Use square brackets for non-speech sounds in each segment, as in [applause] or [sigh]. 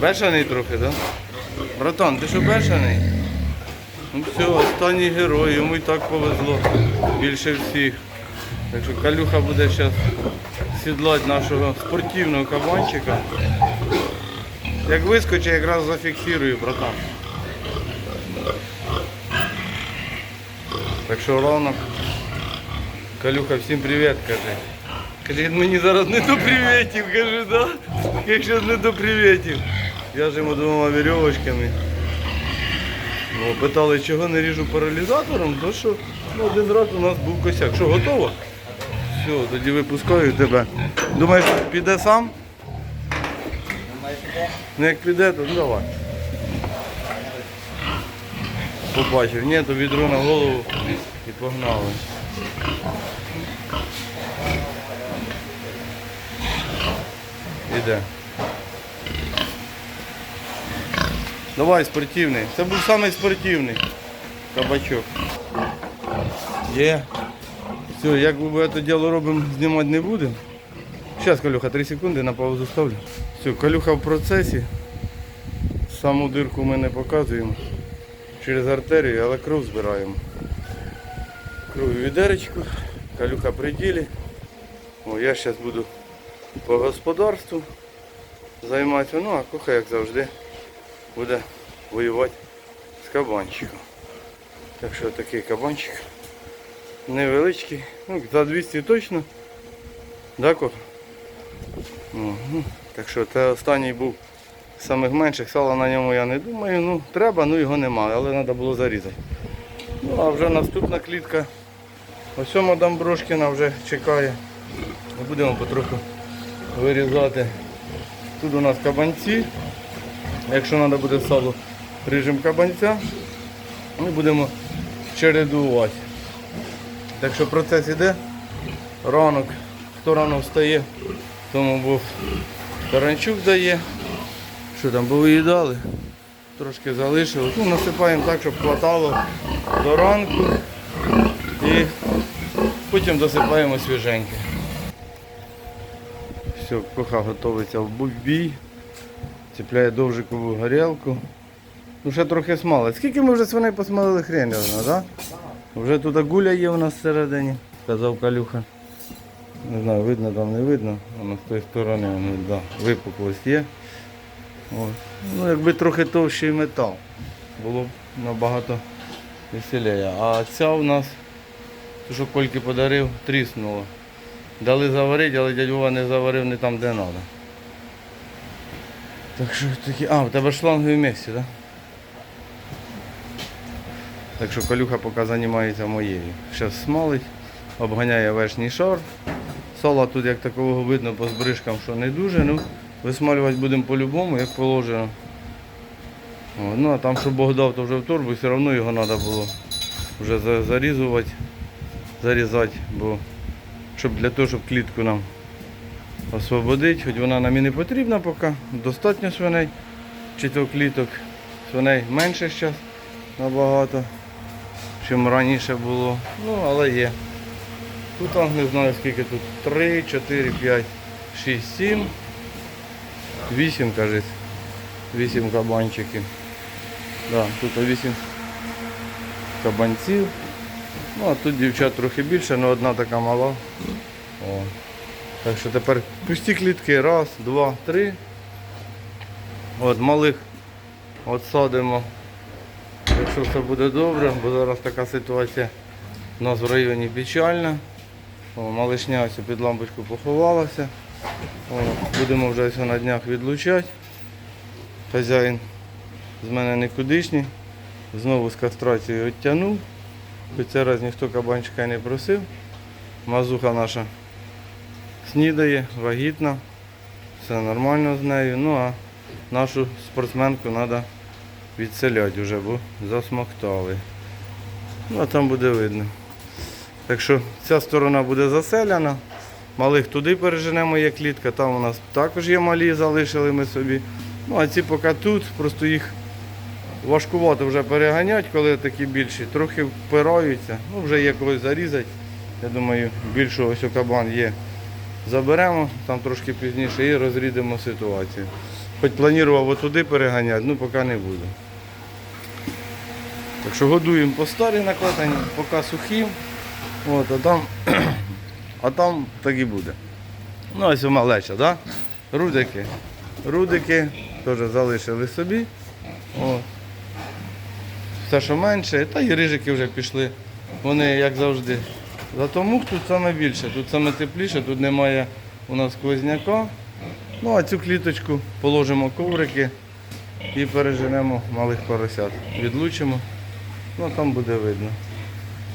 Бешений трохи, так? Братан, ти що бешений? Ну все, останній герой, йому і так повезло. Більше всіх. Так що Калюха буде зараз сідлати нашого спортивного кабанчика. Як вискочить, якраз зафіксирую, братан. Так що ранок. Калюха, всім привіт, каже. Каже, мені зараз не до привітів, каже, да? Якщо не до привітів. Йому двома вірьовочками. Ну, питали, чого не ріжу паралізатором, то що ну, один раз у нас був косяк. Що, готово? Все, тоді випускаю тебе. Думаєш, піде сам? Ну як піде, то ну, давай. Побачив, ні, то відро на голову і погнали. Іде. Давай спортивний. Це був самий спортивний кабачок. Є. Все, як ми це діло робимо, знімати не будемо. Зараз, Калюха, 3 секунди на паузу ставлю. Все, Калюха в процесі. Саму дирку ми не показуємо через артерію, але кров збираємо. Кров відеречку, Калюха при ділі. О, я зараз буду по господарству займатися. Ну, а куха, як завжди, буде воювати з кабанчиком. Так що такий кабанчик. Невеличкий. Ну, за 200 точно. Да, ну, так що це останній був з самих менших. Сала на ньому я не думаю. Ну, треба, ну його немає, але треба було зарізати. Ну, а вже наступна клітка. Ось мадам вже чекає. Ми будемо потроху вирізати. Тут у нас кабанці. Якщо треба буде сало, ріжемо кабанця. Ми будемо чередувати. Так що процес іде. Ранок, хто рано встає, тому був Таранчук дає. Що там, бо виїдали? Трошки залишилось. Ну, насипаємо так, щоб хватало до ранку. І потім досипаємо свіженьке. Все, коха готується в бій. Цепляє довжикову горілку. Ну ще трохи смали. Скільки ми вже свиней посмалили хрень, так? Да? Вже тут гуля є у нас всередині, казав Калюха. Не знаю, видно там, не видно. Воно з тої сторони воно, да, випуклость є. От. Ну, якби трохи товщий метал. Було б набагато веселіше. А ця у нас, ту, що Кольки подарив, тріснула. Дали заварити, але дядь Вова не заварив не там, де треба. Так що такі. А, у тебе шланги в місці, так? Так що Калюха поки займається моєю. Зараз смалить, обганяє верхній шар. Сала тут як такого видно по збрижкам, що не дуже. Ну, висмалювати будемо по-любому, як положено. О, ну а там, що Бог дав, то вже в торбу, все одно його треба було вже зарізувати, зарізати, бо щоб для того, щоб клітку нам освободити, хоч вона нам і не потрібна поки, достатньо свиней, чи то кліток, свиней менше зараз набагато, чим раніше було. Ну, але є. Тут там не знаю скільки тут. 3, 4, 5, 6, 7, 8, кажеться. 8 кабанчиків. Да, тут 8 кабанців. Ну а тут дівчат трохи більше, але одна така мала. О. Так що тепер пусті клітки. Раз, два, три. От малих отсадимо Якщо все буде добре, бо зараз така ситуація у нас в районі печальна. О, малишня ось під лампочку поховалася. О, будемо вже ось на днях відлучати. Хазяїн з мене никудишній. Знову з кастрацією відтягнув. Хоч цей раз ніхто кабанчика не просив. Мазуха наша снідає, вагітна. Все нормально з нею. Ну а нашу спортсменку треба відселять вже, бо засмоктали. Ну, а там буде видно. Так що ця сторона буде заселена. Малих туди переженемо є клітка, там у нас також є малі, залишили ми собі. Ну а ці поки тут, просто їх важкувато вже переганяти, коли такі більші. Трохи впираються, ну вже є когось зарізати. Я думаю, більшого ось кабан є. Заберемо там трошки пізніше і розрідемо ситуацію. Хоч планував отуди переганяти, ну поки не буду. Так що годуємо по старій накладані, поки сухі. От, а там, [clears throat] а там так і буде. Ну, ось малеча, да? Рудики. Рудики теж залишили собі. От. Все, що менше, та і рижики вже пішли. Вони, як завжди. Зато мух тут саме більше, тут саме тепліше, тут немає у нас сквозняка. Ну, а цю кліточку положимо коврики і переженемо малих поросят. Відлучимо, ну там буде видно.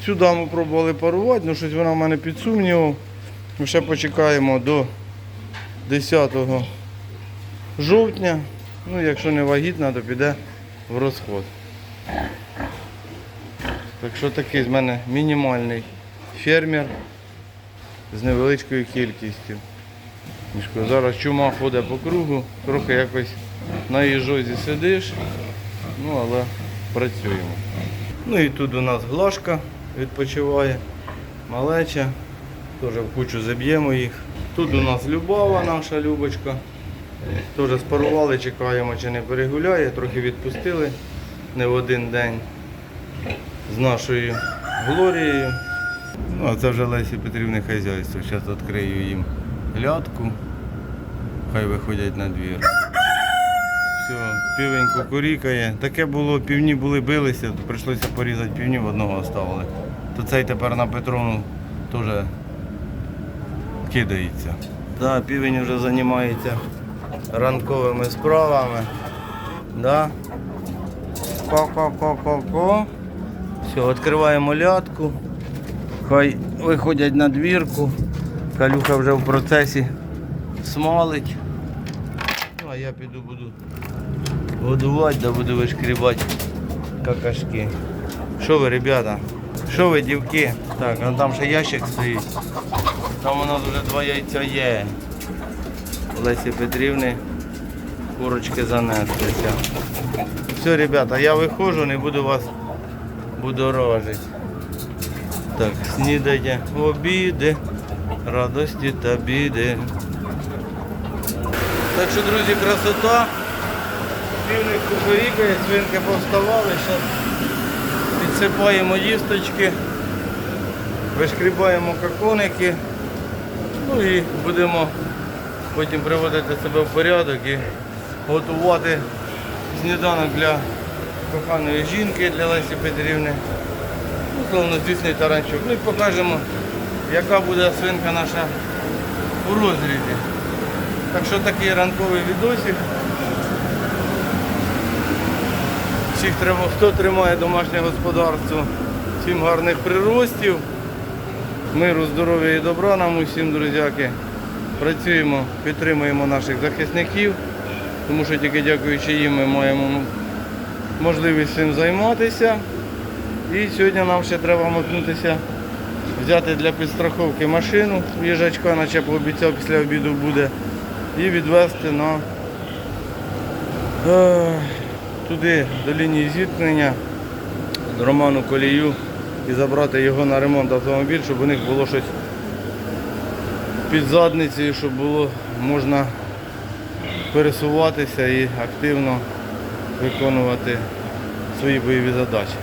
Цю даму пробували парувати, ну щось вона в мене під сумнівом. Ми ще почекаємо до 10 жовтня. Ну, якщо не вагітна, то піде в розход. Так що такий з мене мінімальний фермер з невеличкою кількістю. Зараз чума ходить по кругу, трохи якось на їжозі сидиш, ну але працюємо. Ну і тут у нас глашка відпочиває, малеча, теж в кучу заб'ємо їх. Тут у нас Любава, наша Любочка. Теж спарували, чекаємо, чи не перегуляє, трохи відпустили не в один день з нашою Глорією. Ну, це вже Лесі Петрівни хазяйство. Зараз відкрию їм лятку. Хай виходять на двір. Все, півень кукурікає. Таке було, півні були билися, то прийшлося порізати півнів, одного оставили. То цей тепер на Петровну теж кидається. Да, півень вже займається ранковими справами. Да. Ко-ко-ко-ко-ко. Все, відкриваємо лятку. Хай виходять на двірку. Калюха вже в процесі смалить. Ну, а я піду буду годувати, да буду вишкрібати какашки. Що ви, ребята? Що ви, дівки? Так, а там ще ящик стоїть. Там у нас вже два яйця є. Лесі Петрівни курочки занеслися. Все, ребята, я виходжу, не буду вас будоражити. Так, снідайте, обіди, радості та біди. Так що, друзі, красота. Півник кукурікає, свинки повставали, зараз підсипаємо їсточки, вишкрібаємо каконики, ну і будемо потім приводити себе в порядок і готувати сніданок для коханої жінки, для Лесі Петрівни. Ну, словно звісний таранчук. Ну і покажемо, яка буде свинка наша у розрізі. Так що такий ранковий відосик. Всіх хто тримає домашнє господарство, всім гарних приростів, миру, здоров'я і добра нам усім, друзяки. Працюємо, підтримуємо наших захисників, тому що тільки дякуючи їм ми маємо можливість цим займатися. І сьогодні нам ще треба мотнутися, взяти для підстраховки машину їжачка, наче пообіцяв після обіду буде, і відвезти на е, туди, до лінії зіткнення, Роману Колію і забрати його на ремонт автомобіль, щоб у них було щось під задницею, щоб було можна пересуватися і активно виконувати свої бойові задачі.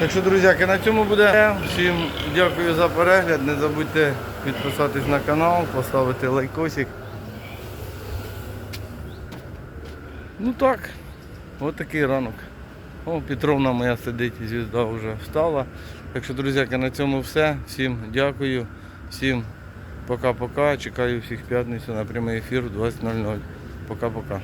Так що, друзяки, на цьому буде. Всім дякую за перегляд. Не забудьте підписатись на канал, поставити лайкосик. Ну так, от такий ранок. О, Петровна моя сидить, звізда вже встала. Так що, друзяки, на цьому все. Всім дякую, всім пока-пока. Чекаю всіх п'ятницю на прямий ефір в 20.00. Пока-пока.